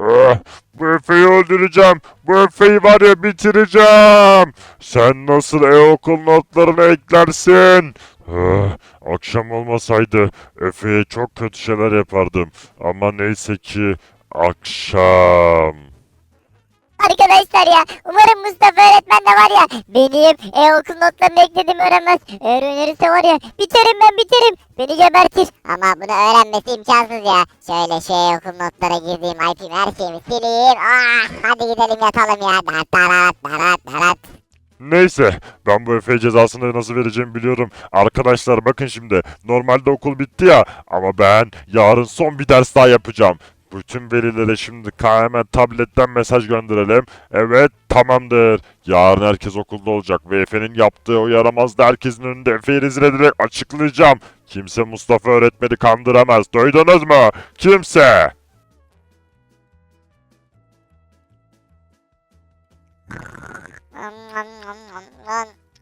Ah, bu Efe'yi öldüreceğim. Bu Efe'yi var ya bitireceğim. Sen nasıl e-okul notlarını eklersin? Ah, akşam olmasaydı Efe'ye çok kötü şeyler yapardım. Ama neyse ki akşam. Arkadaşlar ya umarım Mustafa öğretmen de var ya benim e, okul notlarını eklediğimi öğrenmez. Eğer önerirse var ya biterim ben biterim. Beni gebertir. Ama bunu öğrenmesi imkansız ya. Şöyle şey okul notlara girdiğim IP'mi her şeyimi sileyim. Ah, hadi gidelim yatalım ya. Darat darat darat darat. Neyse ben bu Efe'ye cezasını nasıl vereceğimi biliyorum. Arkadaşlar bakın şimdi normalde okul bitti ya ama ben yarın son bir ders daha yapacağım. Bütün velilere şimdi hemen tabletten mesaj gönderelim. Evet tamamdır. Yarın herkes okulda olacak ve Efe'nin yaptığı o yaramazdı herkesin önünde Efe'yi rezil ederek açıklayacağım. Kimse Mustafa öğretmeni kandıramaz. Duydunuz mu? Kimse.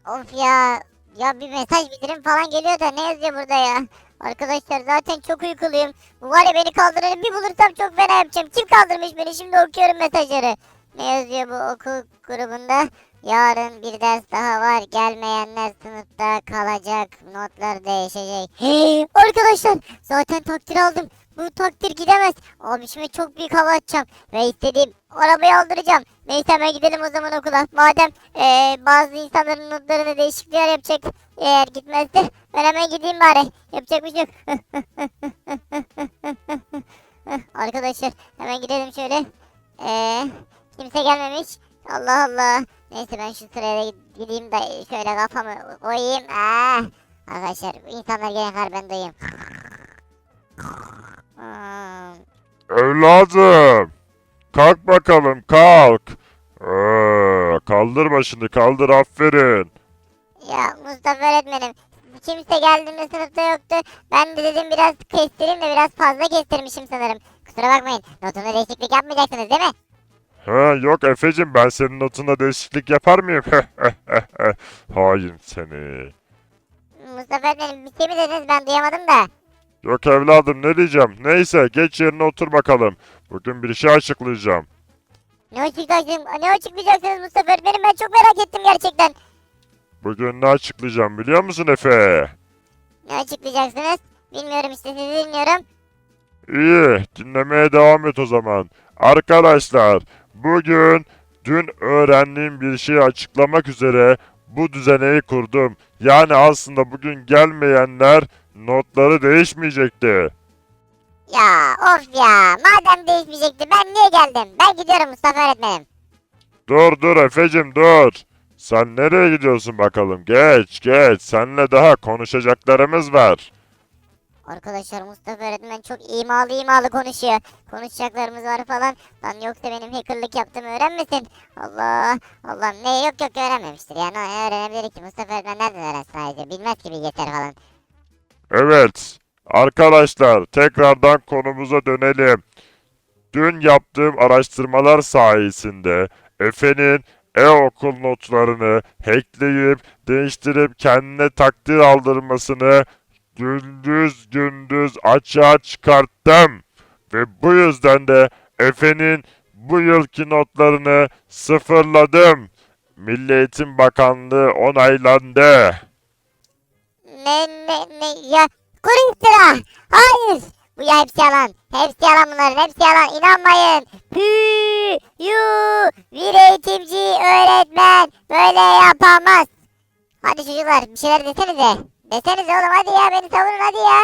Of ya. Ya bir mesaj bildirim falan geliyor da ne yazıyor burada ya? Arkadaşlar zaten çok uykuluyum. Bu var ya beni kaldırır bir bulursam çok fena yapacağım. Kim kaldırmış beni şimdi okuyorum mesajları. Ne yazıyor bu okul grubunda? Yarın bir ders daha var. Gelmeyenler sınıfta kalacak. Notlar değişecek. Hey, arkadaşlar zaten takdir aldım. Bu takdir gidemez. Abişime çok büyük hava atacağım. Ve istediğim arabayı aldıracağım. Neyse hemen gidelim o zaman okula. Madem eee, bazı insanların notlarını değişiklikler yapacak. Eğer gitmezse ben hemen gideyim bari. Yapacak bir şey yok. Arkadaşlar hemen gidelim şöyle. Eee, kimse gelmemiş. Allah Allah. Neyse ben şu sıraya gideyim de şöyle kafamı koyayım. Ah. Arkadaşlar insanlar gelene kadar ben duyayım. Hmm. Evladım. Kalk bakalım kalk. Ee, kaldır başını kaldır aferin. Ya Mustafa öğretmenim kimse geldiğinde sınıfta yoktu. Ben de dedim biraz kestireyim de biraz fazla kestirmişim sanırım. Kusura bakmayın notunda değişiklik yapmayacaksınız değil mi? Ha yok Efe'cim ben senin notunda değişiklik yapar mıyım? Hain seni. Mustafa öğretmenim bir şey mi dediniz ben duyamadım da. Yok evladım ne diyeceğim. Neyse geç yerine otur bakalım. Bugün bir şey açıklayacağım. Ne açıklayacaksınız, ne açıklayacaksınız Mustafa öğretmenim ben çok merak ettim gerçekten. Bugün ne açıklayacağım biliyor musun Efe? Ne açıklayacaksınız? Bilmiyorum işte sizi dinliyorum. İyi dinlemeye devam et o zaman. Arkadaşlar bugün dün öğrendiğim bir şeyi açıklamak üzere bu düzeneyi kurdum. Yani aslında bugün gelmeyenler notları değişmeyecekti. Ya of ya madem değişmeyecekti ben niye geldim? Ben gidiyorum Mustafa öğretmenim. Dur dur Efe'cim dur. Sen nereye gidiyorsun bakalım? Geç geç. Seninle daha konuşacaklarımız var. Arkadaşlar Mustafa öğretmen çok imalı imalı konuşuyor. Konuşacaklarımız var falan. Lan yoksa benim hackerlık yaptığımı öğrenmesin. Allah Allah ne yok yok öğrenmemiştir. Yani ne öğrenebilir ki Mustafa öğretmen nereden öğrensin sadece. Bilmez ki bilgisayar falan. Evet. Arkadaşlar tekrardan konumuza dönelim. Dün yaptığım araştırmalar sayesinde Efe'nin e-okul notlarını hackleyip değiştirip kendine takdir aldırmasını gündüz gündüz açığa çıkarttım. Ve bu yüzden de Efe'nin bu yılki notlarını sıfırladım. Milli Eğitim Bakanlığı onaylandı. Ne ne ne ya iftira. Hayır. Bu ya hepsi yalan. Hepsi yalan bunların. Hepsi yalan. İnanmayın. Pü, yu, bir eğitimci öğretmen böyle yapamaz. Hadi çocuklar bir şeyler desenize. Desenize oğlum hadi ya beni savunun hadi ya.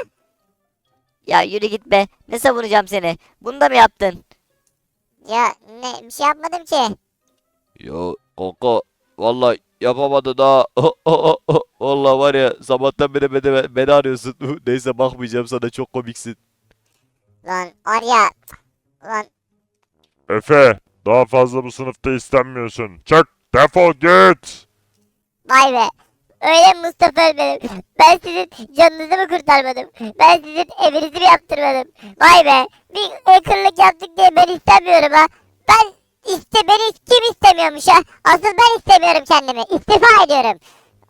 Ya yürü git be. Ne savunacağım seni? Bunu da mı yaptın? Ya ne bir şey yapmadım ki. Ya kanka valla yapamadı daha. Valla var ya sabahtan beri beni, beni arıyorsun. Neyse bakmayacağım sana çok komiksin. Lan var ya. Lan Efe, daha fazla bu sınıfta istenmiyorsun. Çık, defol git. vay be. Öyle mi Mustafa öğretmenim? Ben sizin canınızı mı kurtarmadım? Ben sizin evinizi mi yaptırmadım? Vay be. Bir hackerlık yaptık diye ben istemiyorum ha. Ben iste beni kim istemiyormuş ha? Asıl ben istemiyorum kendimi. İstifa ediyorum.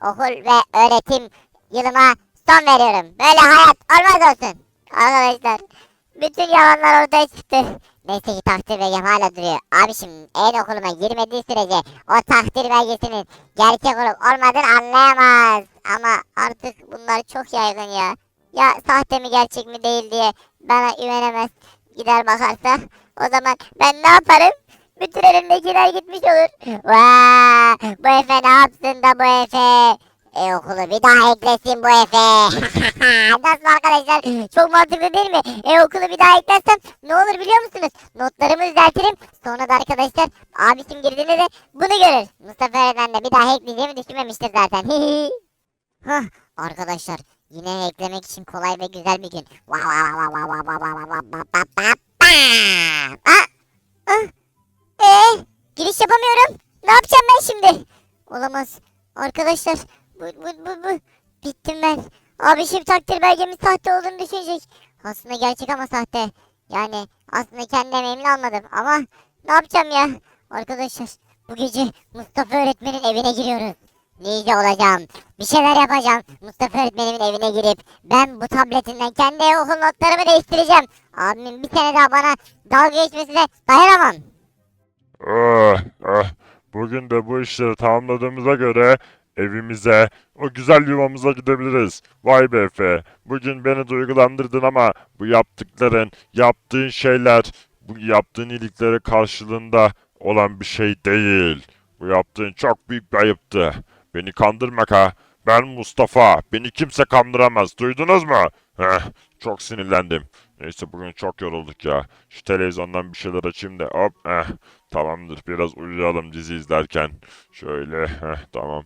Okul ve öğretim yılıma son veriyorum. Böyle hayat olmaz olsun. Arkadaşlar bütün yalanlar ortaya çıktı. Neyse ki takdir belgem hala duruyor. Abişim eğer okuluma girmediği sürece o takdir belgesinin gerçek olup olmadığını anlayamaz. Ama artık bunlar çok yaygın ya. Ya sahte mi gerçek mi değil diye bana güvenemez. Gider bakarsa o zaman ben ne yaparım? bütün önümdekiler gitmiş olur. Vaa, bu Efe ne yapsın da bu Efe? E okulu bir daha eklesin bu Efe. Nasıl arkadaşlar? Çok mantıklı değil mi? E okulu bir daha eklesem ne olur biliyor musunuz? Notlarımı düzeltirim. Sonra da arkadaşlar abisim girdiğinde de bunu görür. Mustafa Öğretmen de bir daha ekleyeceğimi düşünmemiştir zaten. Hah arkadaşlar yine eklemek için kolay ve güzel bir gün. Aa, ah, ah. Ee, giriş yapamıyorum. Ne yapacağım ben şimdi? Olamaz. Arkadaşlar bu bu bu bu. Bittim ben. Abi şimdi takdir belgemin sahte olduğunu düşünecek. Aslında gerçek ama sahte. Yani aslında kendi emeğimle almadım ama ne yapacağım ya? Arkadaşlar bu gece Mustafa öğretmenin evine giriyoruz. Ninja olacağım. Bir şeyler yapacağım. Mustafa öğretmenimin evine girip ben bu tabletinden kendi okul notlarımı değiştireceğim. Abimin bir sene daha bana dalga geçmesine dayanamam. Ah, ah. Bugün de bu işleri tamamladığımıza göre evimize, o güzel yuvamıza gidebiliriz. Vay be Efe, bugün beni duygulandırdın ama bu yaptıkların, yaptığın şeyler, bu yaptığın iyiliklere karşılığında olan bir şey değil. Bu yaptığın çok büyük bir ayıptı. Beni kandırmak ha. Ben Mustafa, beni kimse kandıramaz. Duydunuz mu? Heh, çok sinirlendim. Neyse bugün çok yorulduk ya. Şu televizyondan bir şeyler açayım da hop eh. Tamamdır biraz uyuyalım dizi izlerken. Şöyle heh, tamam.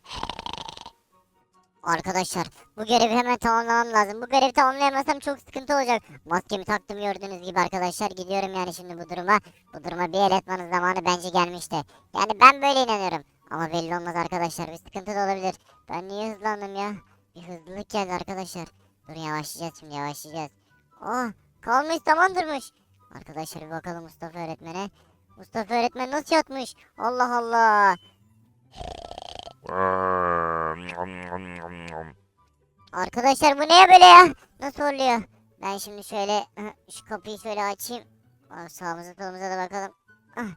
Arkadaşlar bu görevi hemen tamamlamam lazım. Bu görevi tamamlayamazsam çok sıkıntı olacak. Maskemi taktım gördüğünüz gibi arkadaşlar. Gidiyorum yani şimdi bu duruma. Bu duruma bir el etmanın zamanı bence gelmişti. Yani ben böyle inanıyorum. Ama belli olmaz arkadaşlar. Bir sıkıntı da olabilir. Ben niye hızlandım ya? Bir hızlılık geldi arkadaşlar. Dur yavaşlayacağız şimdi yavaşlayacağız. Oh kalmış zaman durmuş. Arkadaşlar bir bakalım Mustafa öğretmene. Mustafa öğretmen nasıl yatmış? Allah Allah. Ah. Arkadaşlar bu neye böyle ya? Nasıl oluyor? Ben şimdi şöyle şu kapıyı şöyle açayım. Sağımıza solumuza da bakalım. Ah,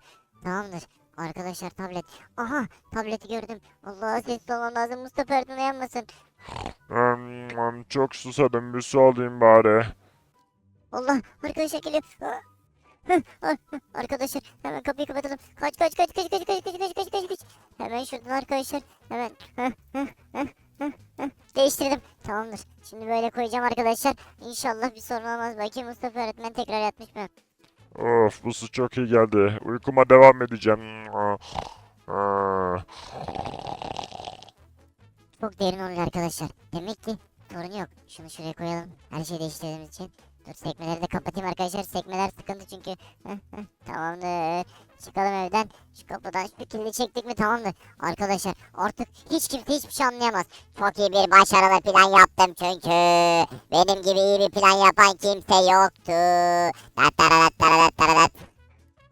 tamamdır. Arkadaşlar tablet. Aha tableti gördüm. Allah sessiz olmam lazım. Mustafa öğretmen uyanmasın. Nyam, Çok susadım bir su alayım bari. Allah arkadaşlar geliyor. Arkadaşlar hemen kapıyı kapatalım. Kaç kaç kaç kaç kaç kaç kaç kaç kaç kaç kaç. Hemen şuradan arkadaşlar. Hemen. Değiştirdim. Tamamdır. Şimdi böyle koyacağım arkadaşlar. İnşallah bir sorun olmaz. Bakayım Mustafa öğretmen tekrar yatmış mı? Of bu su çok iyi geldi. Uykuma devam edeceğim. Çok derin oluyor arkadaşlar. Demek ki sorun yok. Şunu şuraya koyalım. Her şeyi değiştirdiğimiz için. Dur sekmeleri de kapatayım arkadaşlar. Sekmeler sıkıntı çünkü. Tamamdır. Çıkalım evden. Şu kapıdan şu kilidi çektik mi tamamdır. Arkadaşlar artık hiç kimse hiçbir şey anlayamaz. Çok iyi bir başarılı plan yaptım çünkü. Benim gibi iyi bir plan yapan kimse yoktu. Dat daradat daradat daradat.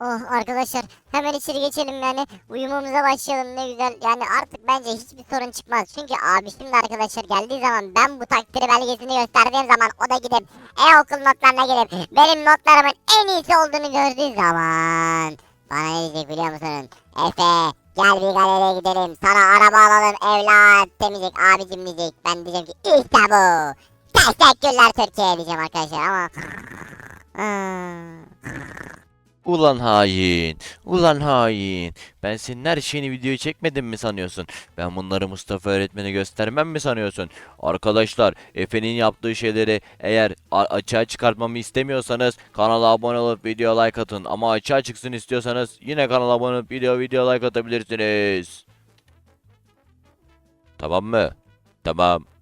Oh arkadaşlar hemen içeri geçelim yani uyumamıza başlayalım ne güzel yani artık bence hiçbir sorun çıkmaz çünkü abi şimdi arkadaşlar geldiği zaman ben bu takdiri belgesini gösterdiğim zaman o da gidip e-okul notlarına gelip benim notlarımın en iyisi olduğunu gördüğü zaman bana ne diyecek biliyor musun? Efe gel bir galeriye gidelim sana araba alalım evlat demeyecek abicim diyecek ben diyeceğim ki işte bu teşekkürler Türkiye diyeceğim arkadaşlar ama. Ulan hain. Ulan hain. Ben senin her şeyini videoya çekmedim mi sanıyorsun? Ben bunları Mustafa öğretmene göstermem mi sanıyorsun? Arkadaşlar Efe'nin yaptığı şeyleri eğer açığa çıkartmamı istemiyorsanız kanala abone olup video like atın. Ama açığa çıksın istiyorsanız yine kanala abone olup video video like atabilirsiniz. Tamam mı? Tamam.